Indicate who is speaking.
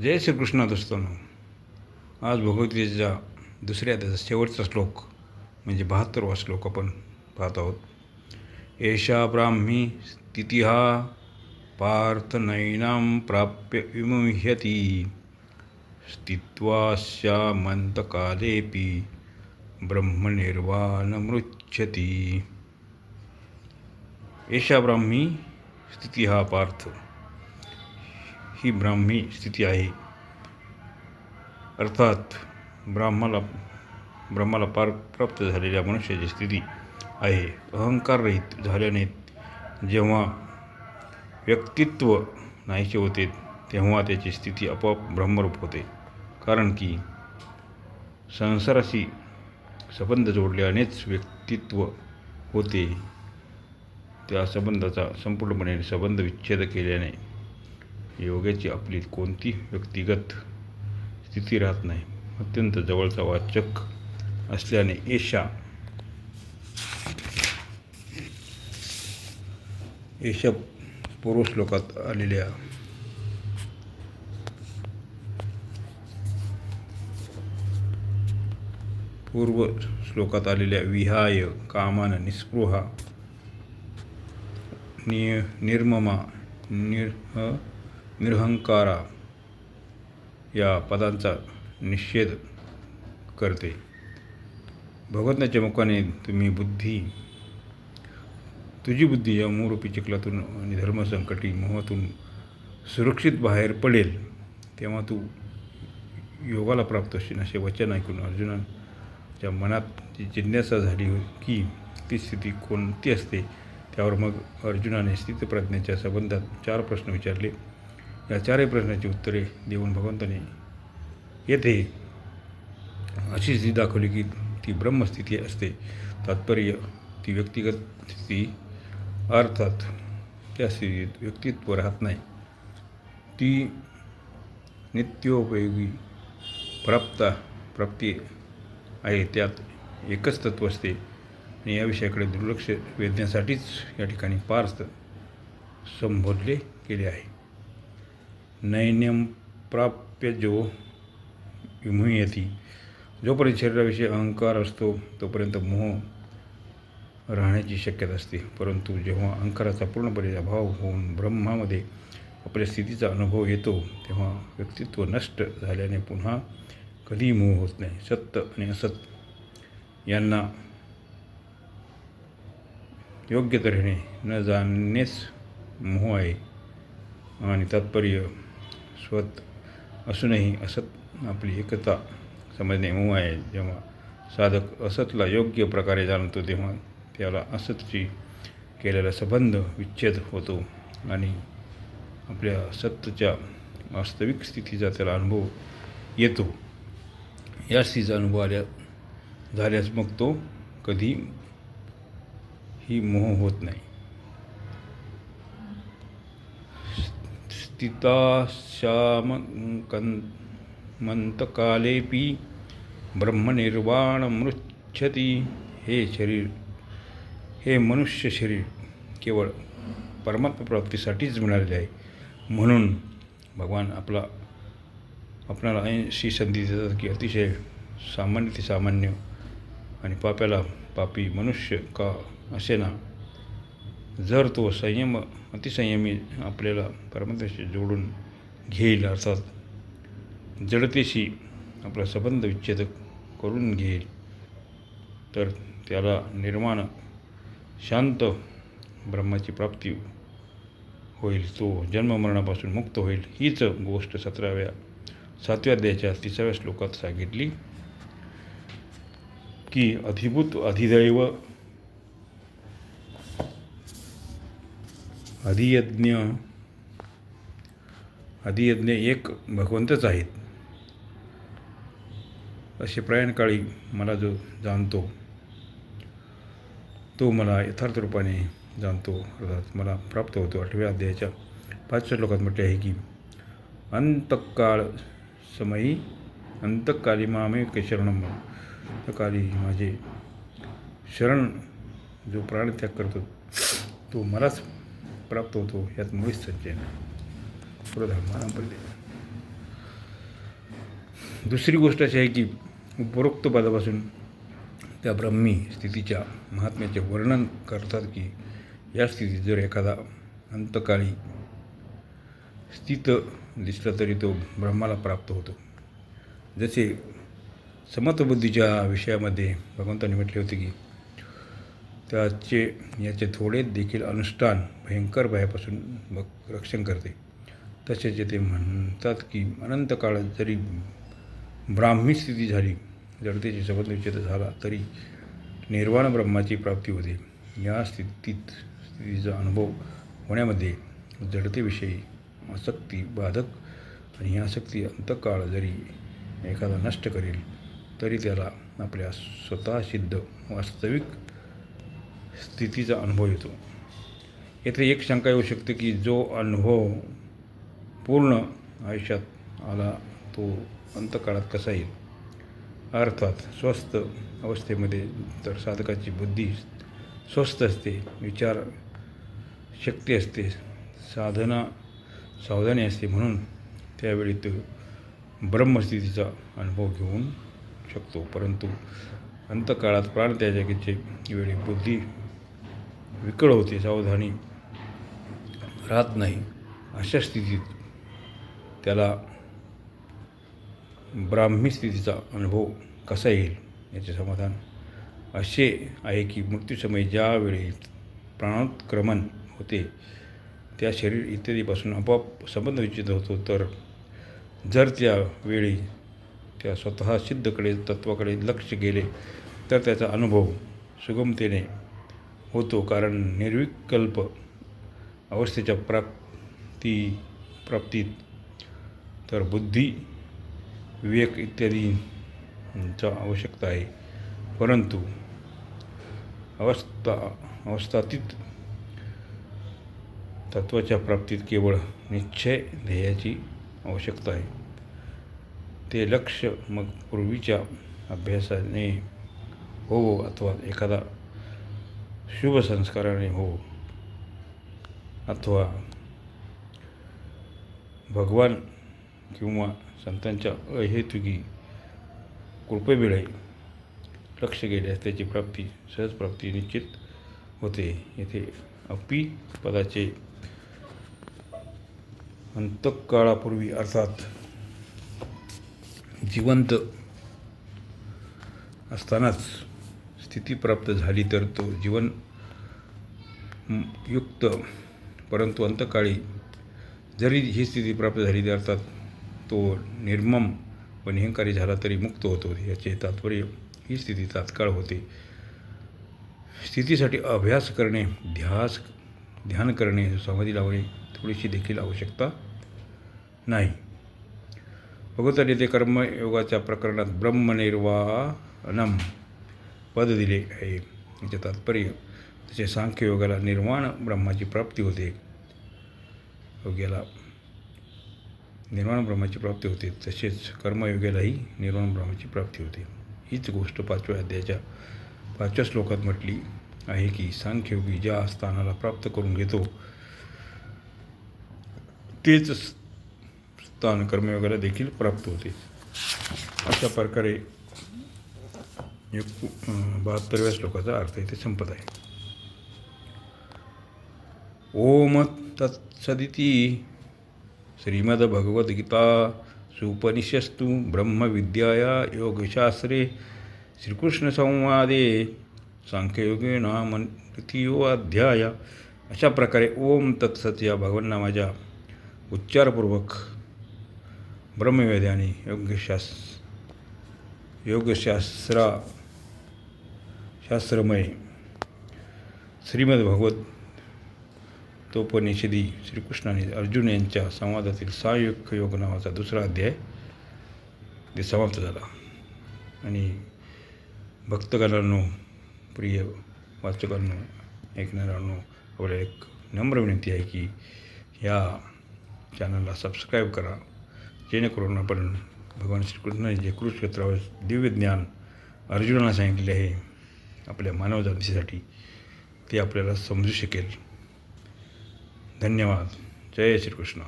Speaker 1: जय श्रीकृष्ण दोस्तांनो आज भगवद्गीतेचा दुसऱ्या त्याचा शेवटचा श्लोक म्हणजे बहात्तरवा श्लोक आपण पाहत आहोत. एषा ब्राह्मी स्थिती हा पार्थ नैनां प्राप्य विमुह्यती स्थित्वास्यामन्तकालेऽपि ब्रह्मनिर्वाणमृच्छती। एषा ब्राह्मी स्थिती हा पार्थ। ही ब्राह्मी स्थिती आहे. अर्थात ब्राह्माला ब्रह्माला पार प्राप्त झालेल्या मनुष्याची स्थिती आहे. अहंकाररहित झाल्याने जेव्हा व्यक्तित्व नाहीसे होते तेव्हा त्याची स्थिती आपोआप ब्रह्मरूप होते. कारण की संसाराशी संबंध जोडल्यानेच व्यक्तित्व होते. त्या संबंधाचा संपूर्णपणे संबंध विच्छेद केल्याने योगाची आपली कोणती व्यक्तिगत स्थिती राहत नाही. अत्यंत जवळचा वाचक असल्याने एशा एशा पूर्व श्लोकात आलेल्या पूर्व श्लोकात आलेल्या विहाय कामान निस्पृहा नि निर्ममा निर्ह निरहंकारा या पदांचा निषेध करते. भगवंताच्या मुखाने तुम्ही बुद्धी तुझी बुद्धी या मूरूपी चिखलातून आणि धर्मसंकटी मोहातून सुरक्षित बाहेर पडेल तेव्हा तू योगाला प्राप्त होशील. असे वचन ऐकून अर्जुनाच्या मनात जी जिज्ञासा झाली की ती स्थिती कोणती असते त्यावर मग अर्जुनाने स्थितप्रज्ञेच्या संबंधात चार प्रश्न विचारले. या चारही प्रश्नाची उत्तरे देऊन भगवंताने येथे अशी स्थिती दाखवली की ती ब्रह्मस्थिती असते. तात्पर्य ती व्यक्तिगत स्थिती अर्थात त्या स्थितीत व्यक्तित्व राहत नाही. ती नित्योपयोगी प्राप्त प्राप्ती आहे. त्यात एकच तत्व असते आणि या विषयाकडे दुर्लक्ष वेधण्यासाठीच या ठिकाणी पार्थ संबोधले गेले आहे. नैन्यम प्राप्य जो विमुह्यती। जोपर्यंत शरीराविषयी अहंकार असतो तोपर्यंत मोह राहण्याची शक्यता असते. परंतु जेव्हा अहंकाराचा पूर्णपणे अभाव होऊन ब्रह्मामध्ये आपल्या स्थितीचा अनुभव येतो तेव्हा व्यक्तित्व नष्ट झाल्याने पुन्हा कधीही मोह होत नाही. सत्य आणि असत यांना योग्य तऱ्हेने न जाणणेच मोह आहे. आणि तात्पर्य स्वत असूनही असत आपली एकता समजणे मोह आहे. जेव्हा साधक असतला योग्य प्रकारे जाणतो तेव्हा त्याला असतची केलेला संबंध विच्छेद होतो आणि आपल्या सत्तच्या वास्तविक स्थितीचा त्याला अनुभव येतो. या स्थितीचा अनुभव आल्या झाल्यास मग तो कधी ही मोह होत नाही. स्थिताशामकंतकालेपी ब्रह्मनिर्वाणमृच्छती। हे शरीर हे मनुष्य शरीर केवळ परमात्मप्राप्तीसाठीच मिळालेले आहे. म्हणून भगवान आपला आपणाला ऐंशी संधी देतात की अतिशय सामान्य ते सामान्य. आणि पाप्याला पापी मनुष्य का असे ना? जर तो संयम अतिसंयमी आपल्याला परमात्म्याशी जोडून घेईल अर्थात जडतेशी आपला संबंध विच्छेद करून घेईल तर त्याला निर्माण शांत ब्रह्माची प्राप्ती होईल. तो जन्ममरणापासून मुक्त होईल. हीच गोष्ट सतराव्या सातव्या अध्यायाच्या तिसाव्या श्लोकात सांगितली की अधिभूत अधिदैव अधियज्ञ अधियज्ञ एक भगवंतच आहेत. असे प्रयाणकाळी मला जो जाणतो तो मला यथार्थ रूपाने जाणतो. अर्थात मला प्राप्त होतो. आठव्या अध्यायाच्या पाचव्या श्लोकात म्हटले आहे की अंतकाळ समयी अंतकाली मामे शरण अंतकाली माझे शरण जो प्राणत्याग करतो तो मलाच प्राप्त होतो यात मुळीच संचय नाही. पुढं पडले दुसरी गोष्ट अशी आहे की उपरोक्त पदापासून त्या ब्रह्मी स्थितीच्या महात्म्याचे वर्णन करतात की या स्थितीत जर एखादा अंतकाळी स्थित दिसला तरी तो ब्रह्माला प्राप्त होतो. जसे समत्वबुद्धीच्या विषयामध्ये भगवंतांनी म्हटले होते की त्याचे याचे थोडे देखील अनुष्ठान भयंकर भयापासून मग रक्षण करते. तसेच येथे म्हणतात की अनंत काळात जरी ब्राह्मी स्थिती झाली जडतेची संबंध विच्छेद झाला तरी निर्वाण ब्रह्माची प्राप्ती होते. या स्थितीत स्थितीचा अनुभव होण्यामध्ये जडतेविषयी आसक्ती बाधक आणि ही आसक्ती अंतकाळ जरी एखादा नष्ट करेल तरी त्याला आपल्या स्वतः सिद्ध वास्तविक स्थितीचा अनुभव येतो. येथे एक शंका येऊ शकते की जो अनुभव पूर्ण आयुष्यात आला तो अंतकाळात कसा येईल? अर्थात स्वस्थ अवस्थेमध्ये तर साधकाची बुद्धी स्वस्थ असते विचार शक्ती असते साधना सावधानी असते म्हणून त्यावेळी तो ब्रह्मस्थितीचा अनुभव घेऊन शकतो. परंतु अंतकाळात प्राणत्याजकीचे वेळी बुद्धी विकळ होते सावधानी. राहत नाही अशा स्थितीत त्याला ब्राह्मी स्थितीचा अनुभव कसा येईल याचे समाधान असे आहे की मृत्यूसमयी ज्यावेळी प्राणोत्क्रमण होते त्या शरीर इत्यादीपासून आपोआप संबंध विचित होतो तर जर त्या वेळी त्या स्वतः सिद्धकडे तत्वाकडे लक्ष गेले तर त्याचा अनुभव सुगमतेने होतो कारण निर्विकल्प अवस्थेच्या प्राप्ती प्राप्तीत. तर बुद्धी विवेक इत्यादींचा आवश्यकता आहे. परंतु अवस्था अवस्थातीत तत्वाच्या प्राप्तीत केवळ निश्चय ध्येयाची आवश्यकता आहे. ते लक्ष मग पूर्वीच्या अभ्यासाने हो अथवा एखादा शुभ संस्काराने हो. अथवा भगवान किंवा संतांच्या अहेतुकी कृपेवेळे लक्ष गेल्यास त्याची प्राप्ती सहज प्राप्ती निश्चित होते. येथे अपी पदाचे अंतकाळापूर्वी अर्थात जिवंत असतानाच स्थिती प्राप्त झाली तर तो जीवन युक्त परंतु अंतकाळी जरी ही स्थिती प्राप्त झाली तर अर्थात तो निर्मम व निहंकारी झाला तरी मुक्त होतो याचे तात्पर्य ही स्थिती तात्काळ होते. स्थितीसाठी अभ्यास करणे ध्यास ध्यान करणे समाधी लावणे थोडीशी देखील आवश्यकता नाही. भगवताने ते कर्मयोगाच्या प्रकरणात ब्रह्मनिर्वाणम पद दिले आहे. याचे तात्पर्य तसे सांख्ययोगाला निर्वाण ब्रह्माची प्राप्ती होते. योग्याला निर्वाण ब्रह्माची प्राप्ती होते. तसेच कर्मयोगालाही निर्वाण ब्रह्माची प्राप्ती होते. हीच गोष्ट पाचव्या अध्यायाच्या पाचव्या श्लोकात म्हटली आहे की सांख्ययोगी ज्या स्थानाला प्राप्त करून घेतो तेच स्थान कर्मयोगाला देखील प्राप्त होते. अशा प्रकारे एक बहात्तरव्या श्लोकाचा अर्थ इथे संपत आहे. ओम तत्सदिती श्रीमद्भगवद्गीता सुपनिषस्तु ब्रह्मविद्याया योगशास्त्रे श्रीकृष्णसंवादे सांख्ययोगे नाम तृतीयो अध्याय. अशा प्रकारे ओम तत्सत या भगवन्नामाच्या उच्चारपूर्वक ब्रह्मवेद्याने आणि योगशास्त्रा शास्त्रमय श्रीमद्भगवत तोपनिषदी श्रीकृष्णाने अर्जुन यांच्या संवादातील सायुक्त योग नावाचा दुसरा अध्याय ते समाप्त झाला. आणि भक्तगणांनो प्रिय वाचकांनो ऐकणाऱ्यांनो आपल्या एक नम्र विनंती आहे की या चॅनलला सबस्क्राईब करा. जेणेकरून आपण भगवान श्रीकृष्णाने जे कुरुक्षेत्रावर दिव्य ज्ञान अर्जुनाला सांगितले आहे आपल्या मानवजातीसाठी ते आपल्याला समजू शकेल. धन्यवाद. जय श्रीकृष्ण.